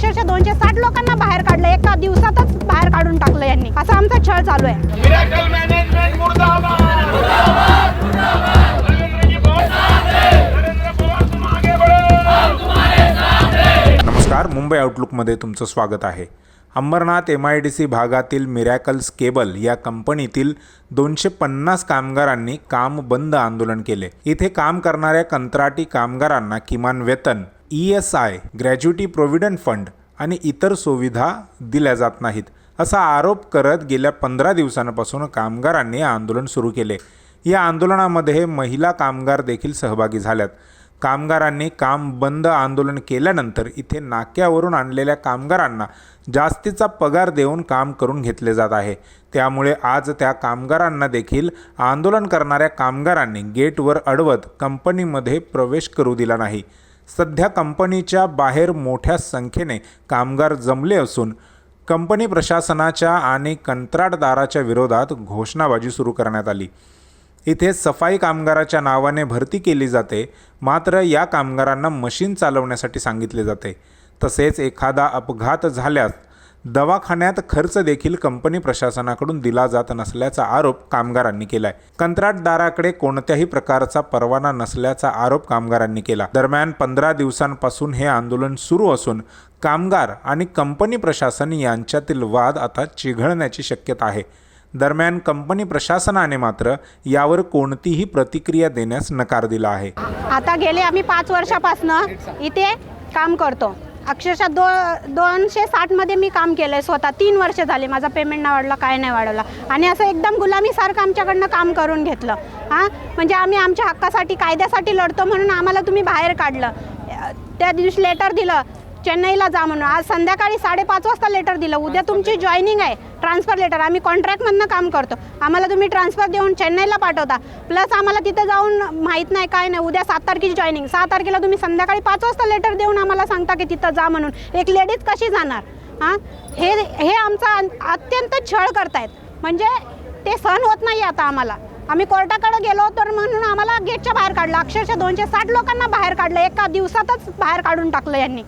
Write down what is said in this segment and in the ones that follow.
अक्षरशः दोनशे साठ लोकांना बाहेर काढलं एका दिवसातच बाहेर काढून टाकलं यांनी. असा आमचा छळ चालू आहे. मिराकल मॅनेजमेंट मुर्दाबाद. नरेंद्र जी बहुत नरेंद्र पवार तुम आगे बढ़ो. नमस्कार मुंबई आउटलुकमध्ये तुमचं स्वागत आहे. Ambarnath M I D C भागातील मिरॅकल्स केबल या कंपनीतील दोनशे पन्नास कामगारांनी काम बंद आंदोलन केले. इथे काम करणाऱ्या कंत्राटी कामगारांना किमान वेतन E S I gratuity provident fund आणि इतर सुविधा दिल्या जात नाहीत असा आरोप करत गेल्या पंधरा दिवसांपासून कामगारांनी आंदोलन सुरू केले. या आंदोलनामध्ये महिला कामगार देखील सहभागी झाल्यात. कामगारांनी काम बंद आंदोलन केल्यानंतर इथे नाक्यावरून आणलेल्या कामगारांना जास्तीचा पगार देऊन काम करून घेतले जात आहे. त्यामुळे आज त्या कामगारांना देखील आंदोलन करणाऱ्या कामगारांनी गेटवर अडवत कंपनीमध्ये प्रवेश करू दिला नाही. सध्या कंपनीच्या बाहेर मोठ्या संख्येने कामगार जमले असून कंपनी प्रशासनाच्या आणि कंत्राटदाराच्या विरोधात घोषणाबाजी सुरू करण्यात आली. इथे सफाई कामगाराच्या नावाने भरती केली जाते मात्र या कामगारांना मशीन चालवण्यासाठी सांगितले जाते. तसेच एखादा अपघात झाल्यास दवाखान्यात खर्च देखील कंपनी प्रशासनाकडून दिला जात नसल्याचा आरोप कामगारांनी केलाय. कंत्राटदाराकडे कोणत्याही प्रकारचा परवाना नसल्याचा आरोप कामगारांनी केला. दरम्यान पंधरा दिवसांपासून हे आंदोलन सुरू असून कामगार आणि कंपनी प्रशासन यांच्यातील वाद आता चिघळण्याची शक्यता आहे. दरम्यान कंपनी प्रशासनाने मात्र यावर कोणतीही प्रतिक्रिया देण्यास नकार दिला आहे. आता गेले आम्ही पाच वर्षापासनं इथे काम करतो. अक्षरशः दो दोनशे साठमध्ये मी काम केलं आहे स्वतः. तीन वर्ष झाले माझा पेमेंट नाही वाढला काय नाही वाढवला. आणि असं एकदम गुलामीसारखं आमच्याकडनं काम करून घेतलं. हां? म्हणजे आम्ही आमच्या हक्कासाठी कायद्यासाठी लढतो म्हणून आम्हाला तुम्ही बाहेर काढलं. त्या दिवशी लेटर दिलं. चेन्नईला जा म्हणून. आज संध्याकाळी साडेपाच वाजता लेटर दिलं. उद्या तुमची जॉईनिंग आहे. ट्रान्सफर लेटर आम्ही कॉन्ट्रॅक्टमधनं काम करतो. आम्हाला तुम्ही ट्रान्सफर देऊन चेन्नईला पाठवता. प्लस आम्हाला तिथं जाऊन माहीत नाही काय नाही. उद्या सात तारखेची जॉईनिंग सहा तारखेला तुम्ही संध्याकाळी पाच वाजता लेटर देऊन आम्हाला सांगता की तिथं जा म्हणून. एक लेडीज कशी जाणार? हां? हे हे आमचा अत्यंत छळ करतायत. म्हणजे ते सहन होत नाही आता आम्हाला. आम्ही कोर्टाकडे गेलो तर म्हणून आम्हाला गेटच्या बाहेर काढलं. अक्षरशः दोनशे साठ लोकांना बाहेर काढलं. एका दिवसातच बाहेर काढून टाकलं यांनी.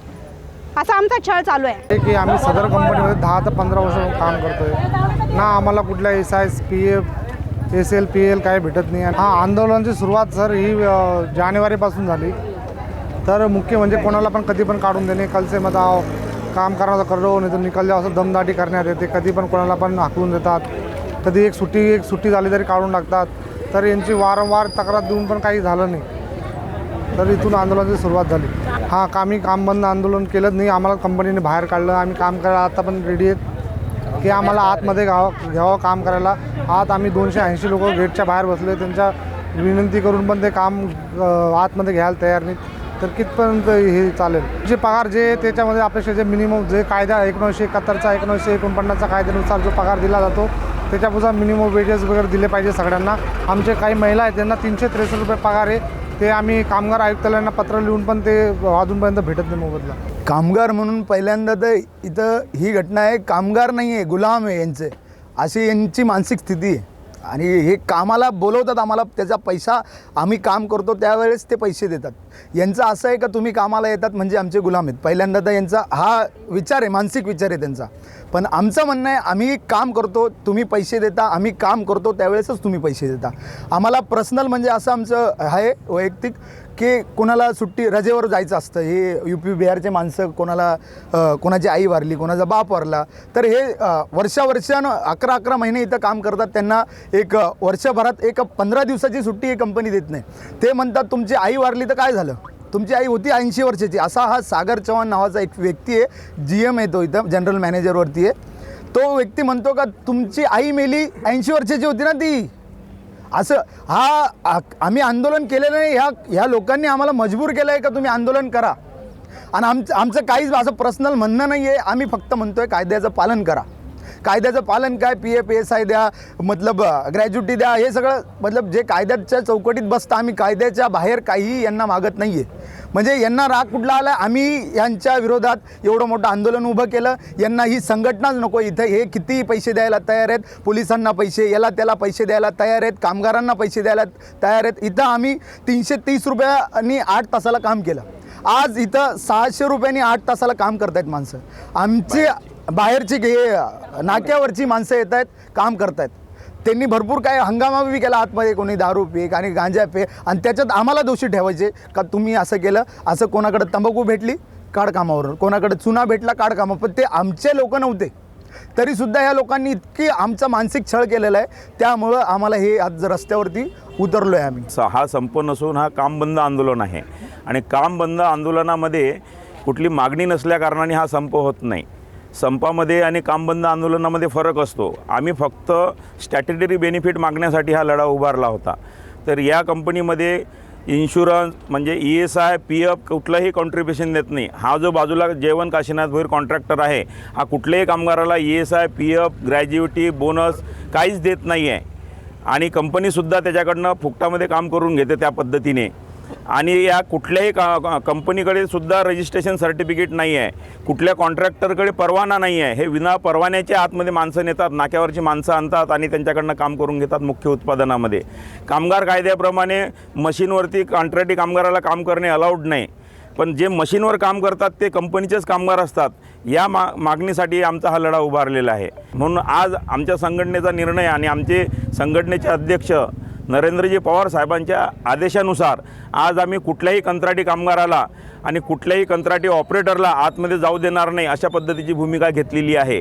असा आमचा छळ चालू आहे. आहे की आम्ही सदर कंपनीमध्ये दहा ते पंधरा वर्ष काम करतोय. ना आम्हाला कुठल्या S I P F S L P L काय भेटत नाही. हा आंदोलनाची सुरुवात सर ही जानेवारीपासून झाली. तर मुख्य म्हणजे कोणाला पण कधी पण काढून देणे कलसे मत आव काम करण्याचा करो नाही तर निकाल जाव असं दमदाटी करण्यात येते. कधी पण कोणाला पण हाकलून देतात. कधी एक सुट्टी एक सुट्टी झाली तरी काढून टाकतात. तर यांची वारंवार तक्रार देऊन पण काही झालं नाही. तर इथून आंदोलनाची सुरुवात झाली. हां आम्ही काम बंद आंदोलन केलं नाही. आम्हाला कंपनीने बाहेर काढलं. आम्ही काम करायला आता पण रेडी आहेत. की आम्हाला आतमध्ये घ्यावं घ्यावं काम करायला. आत आम्ही दोनशे ऐंशी लोक गेटच्या बाहेर बसले त्यांच्या विनंती करून पण ते काम आतमध्ये घ्यायला तयार नाहीत. तर कितपर्यंत हे चालेल? जे पगार जे त्याच्यामध्ये अपेक्षा जे मिनिमम जे कायदा एकोणीसशे एकाहत्तरचा एकोणीसशे एकोणपन्नासचा कायद्यानुसार जो पगार दिला जातो त्याच्यानुसार मिनिमम वेजेस वगैरे दिले पाहिजे सगळ्यांना. आमचे काही महिला आहेत त्यांना तीनशे त्रेसष्ट रुपये पगार आहे. ते आम्ही कामगार आयुक्तालयांना पत्र लिहून पण ते अजूनपर्यंत भेटत नाही मोबदला. कामगार म्हणून पहिल्यांदा तर इथं ही घटना आहे कामगार नाही आहे गुलाम आहे यांचे. अशी यांची मानसिक स्थिती आहे. आणि हे कामाला बोलवतात आम्हाला त्याचा पैसा आम्ही काम करतो त्यावेळेस ते पैसे देतात. यांचं असं आहे का तुम्ही कामाला येतात म्हणजे आमचे गुलाम आहेत? पहिल्यांदा तर यांचा हा विचार आहे मानसिक विचार आहे त्यांचा. पण आमचं म्हणणं आहे आम्ही काम करतो तुम्ही पैसे देता आम्ही काम करतो त्यावेळेसच तुम्ही पैसे देता. आम्हाला पर्सनल म्हणजे असं आमचं आहे वैयक्तिक की कोणाला सुट्टी रजेवर जायचं असतं. हे यू पी बिहारचे माणसं कोणाला कोणाची आई वारली कोणाचा बाप वारला तर हे वर्षावर्षानं अकरा अकरा महिने इथं काम करतात. त्यांना एक वर्षभरात एक पंधरा दिवसाची सुट्टी ही कंपनी देत नाही. ते म्हणतात तुमची आई वारली तर काय झालं? तुमची आई होती ऐंशी वर्षाची. असा हा सागर चव्हाण नावाचा एक व्यक्ती आहे. जी एम आहे तो इथं जनरल मॅनेजरवरती आहे. तो व्यक्ती म्हणतो का तुमची आई मेली ऐंशी वर्षाची होती ना ती. असं हा आम्ही आंदोलन केलेलं नाही. ह्या ह्या लोकांनी आम्हाला मजबूर केलं आहे का तुम्ही आंदोलन करा. आणि आमचं आमचं काहीच असं पर्सनल म्हणणं नाही आहे आम्ही फक्त म्हणतो आहे कायद्याचं पालन करा. कायद्याचं पालन काय? पी एफ एस आय द्या मतलब ग्रॅज्युटी द्या हे सगळं मतलब जे कायद्याच्या चौकटीत बसतं आम्ही कायद्याच्या बाहेर काहीही यांना मागत नाही आहे म्हणजे यांना राग कुठला आला? आम्ही यांच्या विरोधात एवढं मोठं आंदोलन उभं केलं. यांना ही संघटनाच नको. इथं हे कितीही पैसे द्यायला तयार आहेत. पोलिसांना पैसे याला त्याला पैसे द्यायला तयार आहेत. कामगारांना पैसे द्यायला तयार आहेत. इथं आम्ही तीनशे तीस रुपयांनी आठ तासाला काम केलं. आज इथं सहाशे रुपयांनी आठ तासाला काम करतायत माणसं. आमचे बाहेरची हे नाक्यावरची माणसं येत आहेत काम करत आहेत. त्यांनी भरपूर काय हंगामा बी केला आतमध्ये कोणी दारू पीक आणि गांजा पे आणि त्याच्यात आम्हाला दोषी ठेवायचे का तुम्ही असं केलं असं कोणाकडे तंबाखू भेटली काढ कोणाकडे चुना भेटला काढकामा पण ते आमचे लोक नव्हते. तरीसुद्धा ह्या लोकांनी इतकी आमचा मानसिक छळ केलेला आहे. त्यामुळं आम्हाला हे आज रस्त्यावरती उतरलो आहे आम्ही. स- हा संप नसून हा काम बंद आंदोलन आहे. आणि काम बंद आंदोलनामध्ये कुठली मागणी नसल्याकारणाने हा संप होत नाही. संपामध्ये आणि कामबंद आंदोलनामध्ये फरक असतो. आम्ही फक्त स्टॅटेटरी बेनिफिट मागण्यासाठी हा लढा उभारला होता. तर या कंपनीमध्ये इन्शुरन्स म्हणजे E S I P F कुठलंही कॉन्ट्रीब्युशन देत नाही. हा जो बाजूला जेवण काशीनाथ भोईर कॉन्ट्रॅक्टर आहे हा कुठल्याही कामगाराला E S I P F gratuity bonus काहीच देत नाही आहे आणि कंपनीसुद्धा त्याच्याकडनं फुकटामध्ये काम करून घेते त्या पद्धतीने. आणि या कुठल्याही का कंपनीकडे सुद्धा रजिस्ट्रेशन सर्टिफिकेट नाही आहे. कुठल्या कॉन्ट्रॅक्टरकडे परवाना नाही आहे. हे विना परवान्याच्या आतमध्ये माणसं नेतात नाक्यावरची माणसं आणतात आणि त्यांच्याकडनं काम करून घेतात मुख्य उत्पादनामध्ये. कामगार कायद्याप्रमाणे मशीनवरती कॉन्ट्रॅक्टी कामगाराला काम करणे अलाउड नाही. पण जे मशीनवर काम करतात ते कंपनीचेच कामगार असतात. या मा मागणीसाठी आमचा हा लढा उभारलेला आहे. म्हणून आज आमच्या संघटनेचा निर्णय आणि आमचे संघटनेचे अध्यक्ष नरेंद्रजी पवार साहेबांच्या आदेशानुसार आज आम्ही कुठल्याही कंत्राटी कामगाराला आणि कुठल्याही कंत्राटी ऑपरेटरला आतमध्ये जाऊ देणार नाही अशा पद्धतीची भूमिका घेतलेली आहे.